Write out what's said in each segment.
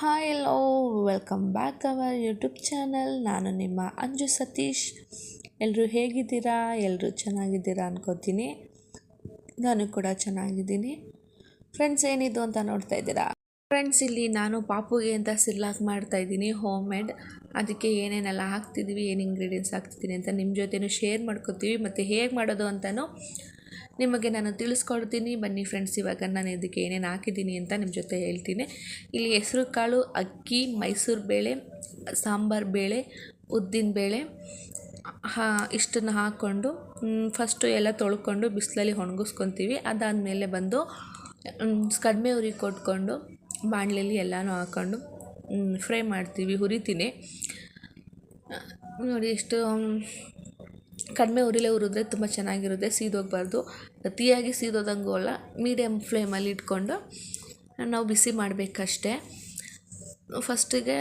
Hi hello welcome back our YouTube channel ನಾನು ನಿಮ್ಮ ಅಂಜು ಸತೀಶ್. ಎಲ್ಲರೂ ಹೇಗಿದ್ದೀರಾ? ಎಲ್ಲರೂ ಚೆನ್ನಾಗಿದ್ದೀರಾ ಅನ್ಕೋತೀನಿ. ನಾನು ಕೂಡ ಚೆನ್ನಾಗಿದ್ದೀನಿ. ಫ್ರೆಂಡ್ಸ್ ಏನಿದು ಅಂತ ನೋಡ್ತಾ ಇದ್ದೀರಾ? ಫ್ರೆಂಡ್ಸ್ ಇಲ್ಲಿ ನಾನು ಪಾಪುಗೆ ಅಂತ ಸಿರ್ಲಾಕ್ ಮಾಡ್ತಾ ಇದ್ದೀನಿ ಹೋಮ್ ಮೇಡ್ ಅದಕ್ಕೆ ಏನೇನೆಲ್ಲ ಹಾಕ್ತಿದ್ದೀವಿ, ಏನು ಇಂಗ್ರೀಡಿಯೆಂಟ್ಸ್ ಹಾಕ್ತಿದ್ದೀನಿ ಅಂತ ನಿಮ್ಮ ಜೊತೆನೂ ಶೇರ್ ಮಾಡ್ಕೋತೀವಿ. ಮತ್ತು ಹೇಗೆ ಮಾಡೋದು ಅಂತಲೂ ನಿಮಗೆ ನಾನು ತಿಳಿಸ್ಕೊಡ್ತೀನಿ. ಬನ್ನಿ ಫ್ರೆಂಡ್ಸ್ ಇವಾಗ ನಾನು ಇದಕ್ಕೆ ಏನೇನು ಹಾಕಿದ್ದೀನಿ ಅಂತ ನಿಮ್ಮ ಜೊತೆ ಹೇಳ್ತೀನಿ. ಇಲ್ಲಿ ಹೆಸರು ಕಾಳು, ಅಕ್ಕಿ, ಮೈಸೂರು ಬೇಳೆ, ಸಾಂಬಾರು ಬೇಳೆ, ಉದ್ದಿನ ಬೇಳೆ, ಹಾ, ಇಷ್ಟನ್ನು ಹಾಕ್ಕೊಂಡು ಫಸ್ಟು ಎಲ್ಲ ತೊಳ್ಕೊಂಡು ಬಿಸಿಲಲ್ಲಿ ಒಣಗಿಸ್ಕೊತೀವಿ. ಅದಾದಮೇಲೆ ಬಂದು ಕಡಿಮೆ ಉರಿ ಕೊಟ್ಕೊಂಡು ಬಾಣಲೆಯಲ್ಲಿ ಎಲ್ಲನೂ ಹಾಕ್ಕೊಂಡು ಫ್ರೈ ಮಾಡ್ತೀವಿ ಹುರಿತೀನಿ. ನೋಡಿ ಎಷ್ಟು ಕಡಿಮೆ ಉರಿಲೇ ಉರಿದ್ರೆ ತುಂಬ ಚೆನ್ನಾಗಿರುತ್ತೆ, ಸೀದೋಗಬಾರ್ದು. ಅತಿಯಾಗಿ ಸೀದೋದಂಗೂ ಅಲ್ಲ ಮೀಡಿಯಮ್ ಫ್ಲೇಮಲ್ಲಿ ಇಟ್ಕೊಂಡು ನಾವು ಬಿಸಿ ಮಾಡಬೇಕಷ್ಟೇ. ಫಸ್ಟಿಗೆ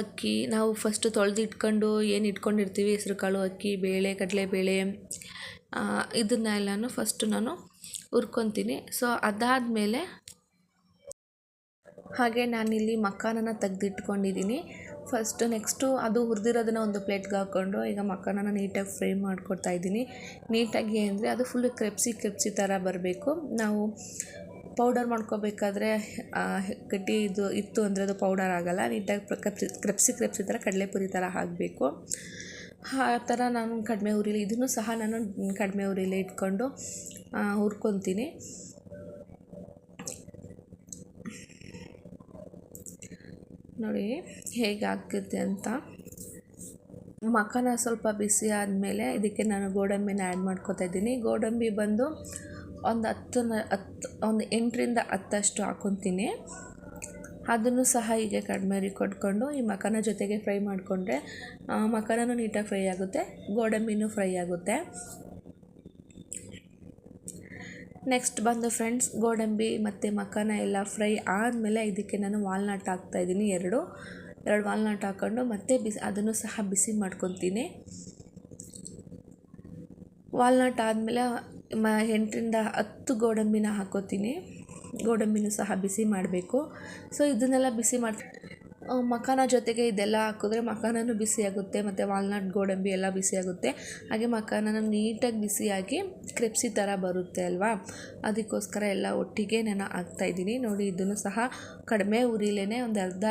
ಅಕ್ಕಿ, ನಾವು ಫಸ್ಟು ತೊಳೆದು ಇಟ್ಕೊಂಡು ಏನು ಇಟ್ಕೊಂಡಿರ್ತೀವಿ ಹೆಸ್ರು ಕಾಳು ಅಕ್ಕಿ, ಬೇಳೆ, ಕಡಲೆಬೇಳೆ ಇದನ್ನೆಲ್ಲನೂ ಫಸ್ಟು ನಾನು ಹುರ್ಕೊತೀನಿ. ಸೊ ಅದಾದಮೇಲೆ ಹಾಗೆ ನಾನಿಲ್ಲಿ ಮಕ್ಕಾನನ್ನು ತೆಗ್ದಿಟ್ಕೊಂಡಿದ್ದೀನಿ. ಫಸ್ಟ್ ನೆಕ್ಸ್ಟು ಅದು ಹುರಿದಿರೋದನ್ನ ಒಂದು ಪ್ಲೇಟ್ಗೆ ಹಾಕ್ಕೊಂಡು ಈಗ ಮಕ್ಕನನ್ನು ನೀಟಾಗಿ ಫ್ರೈ ಮಾಡ್ಕೊಡ್ತಾ ಇದ್ದೀನಿ. ನೀಟಾಗಿ ಅಂದರೆ ಅದು ಫುಲ್ ಕ್ರೆಪ್ಸಿ ಕ್ರೆಪ್ಸಿ ಥರ ಬರಬೇಕು. ನಾವು ಪೌಡರ್ ಮಾಡ್ಕೋಬೇಕಾದ್ರೆ ಗಟ್ಟಿ ಇದು ಇತ್ತು ಅಂದರೆ ಅದು ಪೌಡರ್ ಆಗೋಲ್ಲ. ನೀಟಾಗಿ ಕ್ರೆಪ್ಸಿ ಕ್ರೆಪ್ಸಿ ಕ್ರೆಪ್ಸಿ ಥರ ಕಡಲೆಪುರಿ ಥರ ಹಾಕಬೇಕು. ಆ ಥರ ನಾನು ಕಡಿಮೆ ಉರಿಲಿ ಇದನ್ನು ಸಹ ನಾನು ಕಡಿಮೆ ಉರಿಲೇ ಇಟ್ಕೊಂಡು ಹುರ್ಕೊತೀನಿ. ನೋಡಿ ಹೇಗೆ ಅಂತ. ಮಖನ ಸ್ವಲ್ಪ ಬಿಸಿ ಆದಮೇಲೆ ಇದಕ್ಕೆ ನಾನು ಗೋಡಂಬಿನ ಆ್ಯಡ್ ಮಾಡ್ಕೋತಾ ಇದ್ದೀನಿ. ಗೋಡಂಬಿ ಬಂದು ಒಂದು ಹತ್ತು ಹತ್ತು, ಒಂದು ಎಂಟರಿಂದ ಹತ್ತಷ್ಟು ಹಾಕ್ಕೊತೀನಿ ಅದನ್ನು ಸಹ ಹೀಗೆ ಕಡಿಮೆ ಕೊಟ್ಕೊಂಡು ಈ ಮಖನ ಜೊತೆಗೆ ಫ್ರೈ ಮಾಡಿಕೊಂಡ್ರೆ ಮಖನೂ ನೀಟಾಗಿ ಫ್ರೈ ಆಗುತ್ತೆ, ಗೋಡಂಬಿನೂ ಫ್ರೈ ಆಗುತ್ತೆ. ನೆಕ್ಸ್ಟ್ ಬಂದು ಫ್ರೆಂಡ್ಸ್ ಗೋಡಂಬಿ ಮತ್ತು ಮಖಾನ ಎಲ್ಲ ಫ್ರೈ ಆದಮೇಲೆ ಇದಕ್ಕೆ ನಾನು ವಾಲ್ನಟ್ ಹಾಕ್ತಾಯಿದ್ದೀನಿ ಎರಡು. ಎರಡು ವಾಲ್ನಟ್ ಹಾಕ್ಕೊಂಡು ಮತ್ತೆ ಬಿಸಿ, ಅದನ್ನು ಸಹ ಬಿಸಿ ಮಾಡ್ಕೊತೀನಿ. ವಾಲ್ನಟ್ ಆದಮೇಲೆ ಮ, ಎಂಟರಿಂದ ಹತ್ತು ಗೋಡಂಬಿನ ಹಾಕೋತೀನಿ. ಗೋಡಂಬಿನೂ ಸಹ ಬಿಸಿ ಮಾಡಬೇಕು. ಸೊ ಇದನ್ನೆಲ್ಲ ಬಿಸಿ ಮಾಡಿ ಮಖಾನ ಜೊತೆಗೆ ಇದೆಲ್ಲ ಹಾಕಿದ್ರೆ ಮಖಾನೂ ಬಿಸಿಯಾಗುತ್ತೆ ಮತ್ತು ವಾಲ್ನಟ್, ಗೋಡಂಬಿ ಎಲ್ಲ ಬಿಸಿಯಾಗುತ್ತೆ ಹಾಗೆ ಮಖಾನನ ನೀಟಾಗಿ ಬಿಸಿಯಾಗಿ ಕ್ರಿಪ್ಸಿ ಥರ ಬರುತ್ತೆ ಅಲ್ವಾ? ಅದಕ್ಕೋಸ್ಕರ ಎಲ್ಲ ಒಟ್ಟಿಗೆ ನಾನು ಹಾಕ್ತಾಯಿದ್ದೀನಿ ನೋಡಿ, ಇದನ್ನು ಸಹ ಕಡಿಮೆ ಉರಿಲೇ ಒಂದು ಅರ್ಧ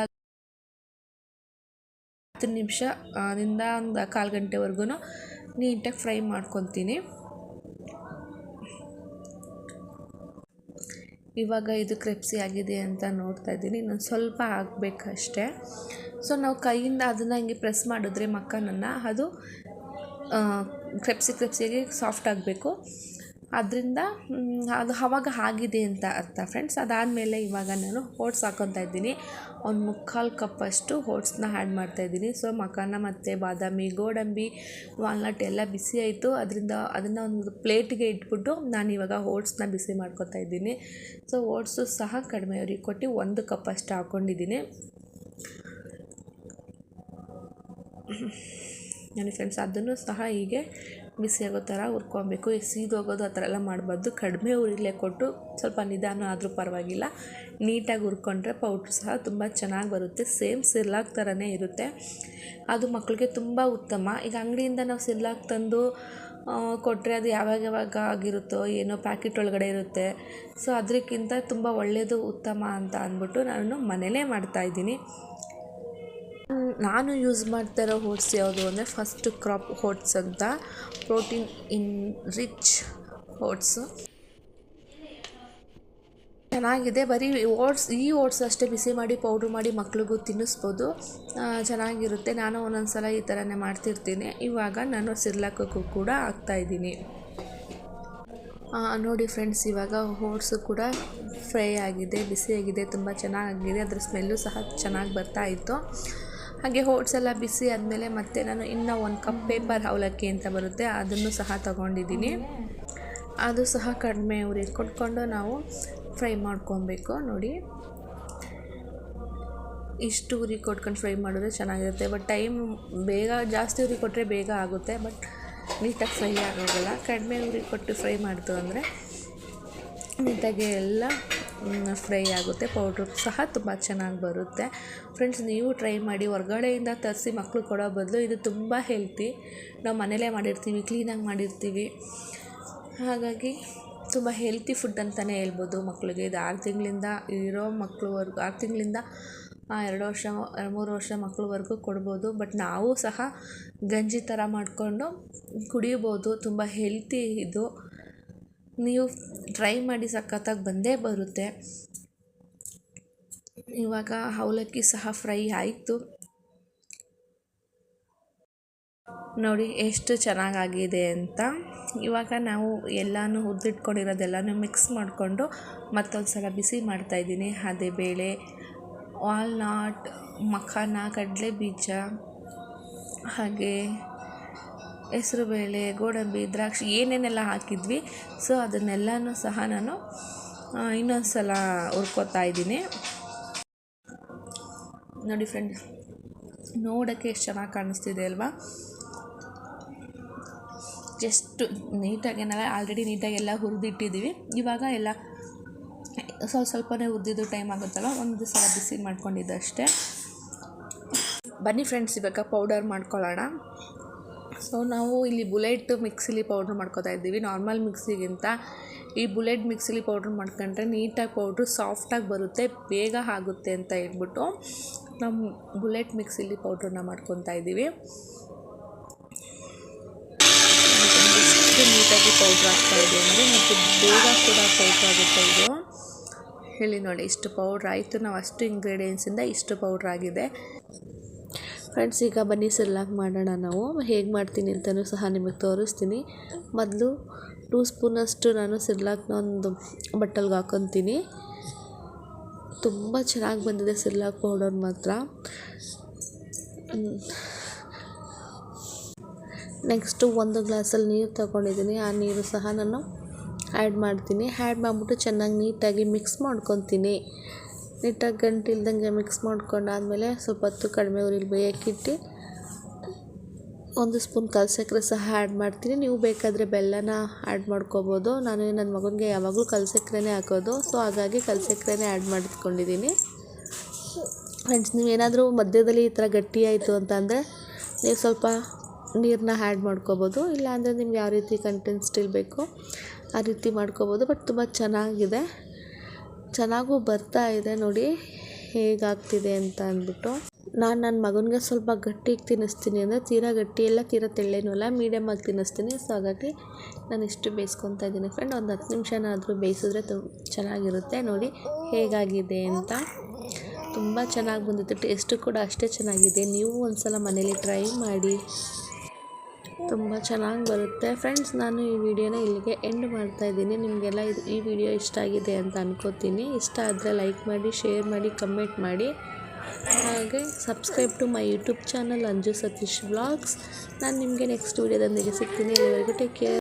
ಹತ್ತು ನಿಮಿಷ ದಿಂದ ಒಂದು ಕಾಲು ಗಂಟೆವರೆಗೂ ನೀಟಾಗಿ ಫ್ರೈ ಮಾಡ್ಕೊತೀನಿ ಇವಾಗ ಇದು ಕ್ರೆಪ್ಸಿ ಆಗಿದೆ ಅಂತ ನೋಡ್ತಾ ಇದ್ದೀನಿ. ಇನ್ನೊಂದು ಸ್ವಲ್ಪ ಆಗಬೇಕಷ್ಟೆ ಸೊ, ನಾವು ಕೈಯಿಂದ ಅದನ್ನು ಹಿಂಗೆ ಪ್ರೆಸ್ ಮಾಡಿದ್ರೆ ಮಕ್ಕನನ್ನು ಅದು ಕ್ರೆಪ್ಸಿ ಕ್ರೆಪ್ಸಿಯಾಗಿ ಸಾಫ್ಟ್ ಆಗಬೇಕು. ಅದರಿಂದ ಅದು ಆವಾಗ ಆಗಿದೆ ಅಂತ ಅರ್ಥ ಫ್ರೆಂಡ್ಸ್ ಅದಾದಮೇಲೆ ಇವಾಗ ನಾನು ಓಟ್ಸ್ ಹಾಕ್ಕೊತಾ ಇದ್ದೀನಿ. ಒಂದು ಮುಕ್ಕಾಲು ಕಪ್ಪಷ್ಟು ಓಟ್ಸ್ನ ಆ್ಯಡ್ ಮಾಡ್ತಾಯಿದ್ದೀನಿ ಸೊ ಮಖಾನ ಮತ್ತು ಬಾದಾಮಿ, ಗೋಡಂಬಿ ವಾಲ್ನಟ್ ಎಲ್ಲ ಬಿಸಿ ಆಯಿತು. ಅದರಿಂದ ಅದನ್ನು ಒಂದು ಪ್ಲೇಟಿಗೆ ಇಟ್ಬಿಟ್ಟು ನಾನು ಇವಾಗ ಓಟ್ಸ್ನ ಬಿಸಿ ಮಾಡ್ಕೊತಾ ಇದ್ದೀನಿ. ಸೊ ಓಟ್ಸು ಸಹ ಕಡಿಮೆ ಅವ್ರಿಗೆ ಕೊಟ್ಟು ಒಂದು ಕಪ್ಪಷ್ಟು ಹಾಕ್ಕೊಂಡಿದ್ದೀನಿ ನೋಡಿ ಫ್ರೆಂಡ್ಸ್ ಅದನ್ನು ಸಹ ಹೀಗೆ ಬಿಸಿಯಾಗೋ ಥರ ಹುರ್ಕೊಬೇಕು ಸೀದೋಗೋದು ಆ ಥರ ಎಲ್ಲ ಮಾಡಬಾರ್ದು. ಕಡಿಮೆ ಉರಿಲೇ ಕೊಟ್ಟು ಸ್ವಲ್ಪ ನಿಧಾನ ಆದರೂ ಪರವಾಗಿಲ್ಲ. ನೀಟಾಗಿ ಹುರ್ಕೊಂಡ್ರೆ ಪೌಡ್ರ್ ಸಹ ತುಂಬ ಚೆನ್ನಾಗಿ ಬರುತ್ತೆ. ಸೇಮ್ ಸಿರ್ಲಾಕ್ ಥರನೇ ಇರುತ್ತೆ. ಅದು ಮಕ್ಕಳಿಗೆ ತುಂಬ ಉತ್ತಮ. ಈಗ ಅಂಗಡಿಯಿಂದ ನಾವು ಸಿರ್ಲಾಕ್ ತಂದು ಕೊಟ್ಟರೆ ಅದು ಯಾವಾಗ ಯಾವಾಗ ಆಗಿರುತ್ತೋ ಏನೋ ಪ್ಯಾಕೆಟ್ ಒಳಗಡೆ ಇರುತ್ತೆ. ಸೊ ಅದಕ್ಕಿಂತ ತುಂಬ ಒಳ್ಳೆಯದು ಉತ್ತಮ ಅಂತ ಅಂದ್ಬಿಟ್ಟು ನಾನು ಮನೇಲೇ ಮಾಡ್ತಾಯಿದ್ದೀನಿ ನಾನು ಯೂಸ್ ಮಾಡ್ತಾ ಇರೋ ಓಟ್ಸ್ ಯಾವುದು ಅಂದರೆ ಫಸ್ಟ್ ಕ್ರಾಪ್ ಓಟ್ಸ್ ಅಂತ. ಪ್ರೋಟೀನ್ ಇನ್ ರಿಚ್ ಓಟ್ಸ್ ಚೆನ್ನಾಗಿದೆ. ಬರೀ ಓಟ್ಸ್ ಈ ಓಟ್ಸ್ ಅಷ್ಟೇ ಬಿಸಿ ಮಾಡಿ ಪೌಡ್ರ್ ಮಾಡಿ ಮಕ್ಳಿಗೂ ತಿನ್ನಿಸ್ಬೋದು. ಚೆನ್ನಾಗಿರುತ್ತೆ. ನಾನು ಒಂದೊಂದು ಸಲ ಈ ಥರನೇ ಮಾಡ್ತಿರ್ತೀನಿ. ಇವಾಗ ನಾನು ಸಿರ್ಲಾಕಕ್ಕೂ ಕೂಡ ಹಾಕ್ತಾಯಿದ್ದೀನಿ ನೋಡಿ ಫ್ರೆಂಡ್ಸ್ ಇವಾಗ ಓಟ್ಸು ಕೂಡ ಫ್ರೈ ಆಗಿದೆ ಬಿಸಿಯಾಗಿದೆ ತುಂಬ ಚೆನ್ನಾಗಿದೆ. ಅದ್ರ ಸ್ಮೆಲ್ಲು ಸಹ ಚೆನ್ನಾಗಿ ಬರ್ತಾ ಇತ್ತು. ಹಾಗೆ ಓಟ್ಸ್ ಎಲ್ಲ ಬಿಸಿ ಆದಮೇಲೆ ಮತ್ತೆ ನಾನು ಇನ್ನೂ ಒಂದು ಕಪ್ ಪೇಪರ್ ಅವಲಕ್ಕಿ ಅಂತ ಬರುತ್ತೆ, ಅದನ್ನು ಸಹ ತಗೊಂಡಿದ್ದೀನಿ. ಅದು ಸಹ ಕಡಿಮೆ ಉರಿ ಕೊಟ್ಕೊಂಡು ನಾವು ಫ್ರೈ ಮಾಡ್ಕೊಬೇಕು, ನೋಡಿ. ಇಷ್ಟು ಉರಿ ಕೊಟ್ಕೊಂಡು ಫ್ರೈ ಮಾಡಿದ್ರೆ ಚೆನ್ನಾಗಿರುತ್ತೆ, ಬಟ್ ಟೈಮ್ ಬೇಗ, ಜಾಸ್ತಿ ಉರಿ ಕೊಟ್ಟರೆ ಬೇಗ ಆಗುತ್ತೆ, ಬಟ್ ನೀಟಾಗಿ ಫ್ರೈ ಆಗೋಲ್ಲ ಕಡಿಮೆ ಉರಿ ಕೊಟ್ಟು ಫ್ರೈ ಮಾಡ್ತು ಅಂದರೆ ನೀಟಾಗಿ ಎಲ್ಲ ಫ್ರೈ ಆಗುತ್ತೆ, ಪೌಡ್ರು ಸಹ ತುಂಬ ಚೆನ್ನಾಗಿ ಬರುತ್ತೆ. ಫ್ರೆಂಡ್ಸ್, ನೀವು ಟ್ರೈ ಮಾಡಿ, ಹೊರ್ಗಡೆಯಿಂದ ತರಿಸಿ ಮಕ್ಕಳು ಕೊಡೋ ಬದಲು ಇದು ತುಂಬ ಹೆಲ್ತಿ. ನಾವು ಮನೇಲೇ ಮಾಡಿರ್ತೀವಿ, ಕ್ಲೀನಾಗಿ ಮಾಡಿರ್ತೀವಿ. ಹಾಗಾಗಿ ತುಂಬ ಹೆಲ್ತಿ ಫುಡ್ ಅಂತಲೇ ಹೇಳ್ಬೋದು ಮಕ್ಕಳಿಗೆ ಇದು ಆರು ತಿಂಗಳಿಂದ ಇರೋ ಮಕ್ಕಳವರೆಗೂ ಆರು ತಿಂಗಳಿಂದ ಎರಡು ವರ್ಷ ಮೂರು ವರ್ಷ ಮಕ್ಕಳವರೆಗೂ ಕೊಡ್ಬೋದು. ಬಟ್ ನಾವು ಸಹ ಗಂಜಿ ಥರ ಮಾಡಿಕೊಂಡು ಕುಡಿಬೋದು. ತುಂಬ ಹೆಲ್ತಿ ಇದು. ನೀವು ಟ್ರೈ ಮಾಡಿ ಸಖತ್ತಾಗಿ ಬಂದೇ ಬರುತ್ತೆ. ಇವಾಗ ಅವಲಕ್ಕಿ ಸಹ ಫ್ರೈ ಆಯಿತು. ನೋಡಿ ಎಷ್ಟು ಚೆನ್ನಾಗಾಗಿದೆ ಅಂತ. ಇವಾಗ ನಾವು ಎಲ್ಲನೂ ಉದ್ದಿಟ್ಕೊಂಡಿರೋದೆಲ್ಲನೂ ಮಿಕ್ಸ್ ಮಾಡಿಕೊಂಡು ಮತ್ತೊಂದು ಸಲ ಬಿಸಿ ಮಾಡ್ತಾಯಿದ್ದೀನಿ ಅದೇ ಬೇಳೆ ವಾಲ್ನಾಟ್ ಮಖಾನ ಕಡಲೆ ಬೀಜ ಹಾಗೆ ಹೆಸ್ರುಬೇಳೆ ಗೋಡಂಬಿ, ದ್ರಾಕ್ಷಿ ಏನೇನೆಲ್ಲ ಹಾಕಿದ್ವಿ. ಸೊ ಅದನ್ನೆಲ್ಲನೂ ಸಹ ನಾನು ಇನ್ನೊಂದು ಸಲ ಹುರ್ಕೋತಾ ಇದ್ದೀನಿ. ನೋಡಿ ಫ್ರೆಂಡ್ ನೋಡೋಕ್ಕೆ ಎಷ್ಟು ಚೆನ್ನಾಗಿ ಕಾಣಿಸ್ತಿದೆ ಅಲ್ವಾ? ಜಸ್ಟ್ ನೀಟಾಗಿ ಏನಲ್ಲ ಆಲ್ರೆಡಿ ನೀಟಾಗಿ ಎಲ್ಲ ಹುರಿದಿಟ್ಟಿದ್ದೀವಿ ಇವಾಗ ಎಲ್ಲ ಸ್ವಲ್ಪ ಸ್ವಲ್ಪನೇ ಹುರಿದಿದ್ದು ಟೈಮ್ ಆಗುತ್ತಲ್ಲ ಒಂದು ಸಲ ಬಿಸಿ ಮಾಡ್ಕೊಂಡಿದ್ದಷ್ಟೇ ಬನ್ನಿ ಫ್ರೆಂಡ್ಸ್ ಇವಾಗ ಪೌಡರ್ ಮಾಡ್ಕೊಳ್ಳೋಣ. ಸೊ ನಾವು ಇಲ್ಲಿ ಬುಲೆಟ್ ಮಿಕ್ಸಿಲಿ ಪೌಡ್ರ್ ಮಾಡ್ಕೊತಾ ಇದ್ದೀವಿ. ನಾರ್ಮಲ್ ಮಿಕ್ಸಿಗಿಂತ ಈ ಬುಲೆಟ್ ಮಿಕ್ಸಿಲಿ ಪೌಡ್ರ್ ಮಾಡ್ಕೊಂಡ್ರೆ ನೀಟಾಗಿ ಪೌಡ್ರ್ ಸಾಫ್ಟಾಗಿ ಬರುತ್ತೆ, ಬೇಗ ಆಗುತ್ತೆ ಅಂತ ಹೇಳ್ಬಿಟ್ಟು ನಮ್ಮ ಬುಲೆಟ್ ಮಿಕ್ಸಿಲಿ ಪೌಡ್ರನ್ನ ಮಾಡ್ಕೊತಾ ಇದ್ದೀವಿ. ನೀಟಾಗಿ ಪೌಡ್ರ್ ಆಗ್ತಾ ಇದೆ ಅಂದರೆ ಮತ್ತು ಬೇಗ ಕೂಡ ಪೌಡ್ರ್ ಆಗುತ್ತೆ ಇದು. ಹೇಳಿ ನೋಡಿ, ಇಷ್ಟು ಪೌಡ್ರ್ ಆಯಿತು. ನಾವು ಅಷ್ಟು ಇಂಗ್ರೀಡಿಯೆಂಟ್ಸಿಂದ ಇಷ್ಟು ಪೌಡ್ರ್ ಆಗಿದೆ. ಫ್ರೆಂಡ್ಸ್ ಈಗ ಬನ್ನಿ ಸಿರ್ಲಾಕ್ ಮಾಡೋಣ ನಾವು. ಹೇಗೆ ಮಾಡ್ತೀನಿ ಅಂತಲೂ ಸಹ ನಿಮಗೆ ತೋರಿಸ್ತೀನಿ. ಮೊದಲು ಟೂ ಸ್ಪೂನಷ್ಟು ನಾನು ಸಿರ್ಲಾಕ್ನ ಒಂದು ಬಟ್ಟಲ್ಗೆ ಹಾಕೊತೀನಿ. ತುಂಬ ಚೆನ್ನಾಗಿ ಬಂದಿದೆ ಸಿರ್ಲಾಕ್ ಪೌಡರ್ ಮಾತ್ರ. ನೆಕ್ಸ್ಟು ಒಂದು ಗ್ಲಾಸಲ್ಲಿ ನೀರು ತಗೊಂಡಿದ್ದೀನಿ. ಆ ನೀರು ಸಹ ನಾನು ಆ್ಯಡ್ ಮಾಡ್ತೀನಿ. ಆ್ಯಡ್ ಮಾಡಿಬಿಟ್ಟು ಚೆನ್ನಾಗಿ ನೀಟಾಗಿ ಮಿಕ್ಸ್ ಮಾಡ್ಕೊತೀನಿ. ನೀಟಾಗಿ ಗಂಟು ಇಲ್ದಂಗೆ ಮಿಕ್ಸ್ ಮಾಡ್ಕೊಂಡಾದಮೇಲೆ ಸ್ವಲ್ಪ ಹೊತ್ತು ಕಡಿಮೆ ಉರಿಲಿ ಬೇಯಕ್ಕಿಟ್ಟು ಒಂದು ಸ್ಪೂನ್ ಕಲ್ ಸಕ್ಕರೆ ಸಹ ಆ್ಯಡ್ ಮಾಡ್ತೀನಿ. ನೀವು ಬೇಕಾದರೆ ಬೆಲ್ಲನ ಆ್ಯಡ್ ಮಾಡ್ಕೋಬೋದು. ನಾನು ನನ್ನ ಮಗನಿಗೆ ಯಾವಾಗಲೂ ಕಲ್ ಸಕ್ಕರೆನೇ ಹಾಕೋದು. ಸೊ, ಹಾಗಾಗಿ ಕಲ್ ಸಕ್ಕರೆನೇ ಆ್ಯಡ್ ಮಾಡಿಕೊಂಡಿದ್ದೀನಿ. ಫ್ರೆಂಡ್ಸ್ ನೀವೇನಾದರೂ ಮಧ್ಯದಲ್ಲಿ ಈ ಥರ ಗಟ್ಟಿ ಆಯಿತು ಅಂತಂದರೆ ನೀವು ಸ್ವಲ್ಪ ನೀರನ್ನ ಆ್ಯಡ್ ಮಾಡ್ಕೋಬೋದು. ಇಲ್ಲಾಂದರೆ ನಿಮ್ಗೆ ಯಾವ ರೀತಿ ಕಂಟೆಂಟ್ ಸ್ಟಿಲ್ ಬೇಕು ಆ ರೀತಿ ಮಾಡ್ಕೋಬೋದು. ಬಟ್ ತುಂಬ ಚೆನ್ನಾಗಿದೆ. ಚೆನ್ನಾಗೂ ಬರ್ತಾ ಇದೆ ನೋಡಿ, ಹೇಗಾಗ್ತಿದೆ ಅಂತ ಅಂದ್ಬಿಟ್ಟು. ನಾನು ನನ್ನ ಮಗನಿಗೆ ಸ್ವಲ್ಪ ಗಟ್ಟಿಗೆ ತಿನ್ನಿಸ್ತೀನಿ ಅಂದರೆ ತೀರಾ ಗಟ್ಟಿ ಎಲ್ಲ ತೀರಾ ತೆಳ್ಳೇನೂ ಅಲ್ಲ ಮೀಡಿಯಮಾಗಿ ತಿನ್ನಿಸ್ತೀನಿ. ಸೊ ಹಾಗಾಗಿ ನಾನು ಇಷ್ಟು ಬೇಯಿಸ್ಕೊತಾ ಇದ್ದೀನಿ ಫ್ರೆಂಡ್ ಒಂದು ಹತ್ತು ನಿಮಿಷನಾದರೂ ಬೇಯಿಸಿದ್ರೆ ತು ಚೆನ್ನಾಗಿರುತ್ತೆ ನೋಡಿ, ಹೇಗಾಗಿದೆ ಅಂತ. ತುಂಬ ಚೆನ್ನಾಗಿ ಬಂದಿತ್ತು ಟೇಸ್ಟು ಕೂಡ ಅಷ್ಟೇ ಚೆನ್ನಾಗಿದೆ. ನೀವು ಒಂದು ಸಲ ಮನೇಲಿ ಟ್ರೈ ಮಾಡಿ. ತುಂಬ ಚೆನ್ನಾಗಿ ಬರುತ್ತೆ. ಫ್ರೆಂಡ್ಸ್ ನಾನು ಈ ವಿಡಿಯೋನ ಇಲ್ಲಿಗೆ ಎಂಡ್ ಮಾಡ್ತಾ ಇದ್ದೀನಿ. ನಿಮಗೆಲ್ಲ ಇದು, ಈ ವಿಡಿಯೋ ಇಷ್ಟ ಆಗಿದೆ ಅಂತ ಅನ್ಕೋತೀನಿ. ಇಷ್ಟ ಆದರೆ ಲೈಕ್ ಮಾಡಿ ಶೇರ್ ಮಾಡಿ ಕಮೆಂಟ್ ಮಾಡಿ. ಹಾಗೆ subscribe to my YouTube channel Anju Satish vlogs ನಾನು ನಿಮಗೆ ನೆಕ್ಸ್ಟ್ ವಿಡಿಯೋದೊಂದಿಗೆ ಸಿಗ್ತೀನಿ. ಅಲ್ಲಿವರೆಗೂ ಟೇಕ್ ಕೇರ್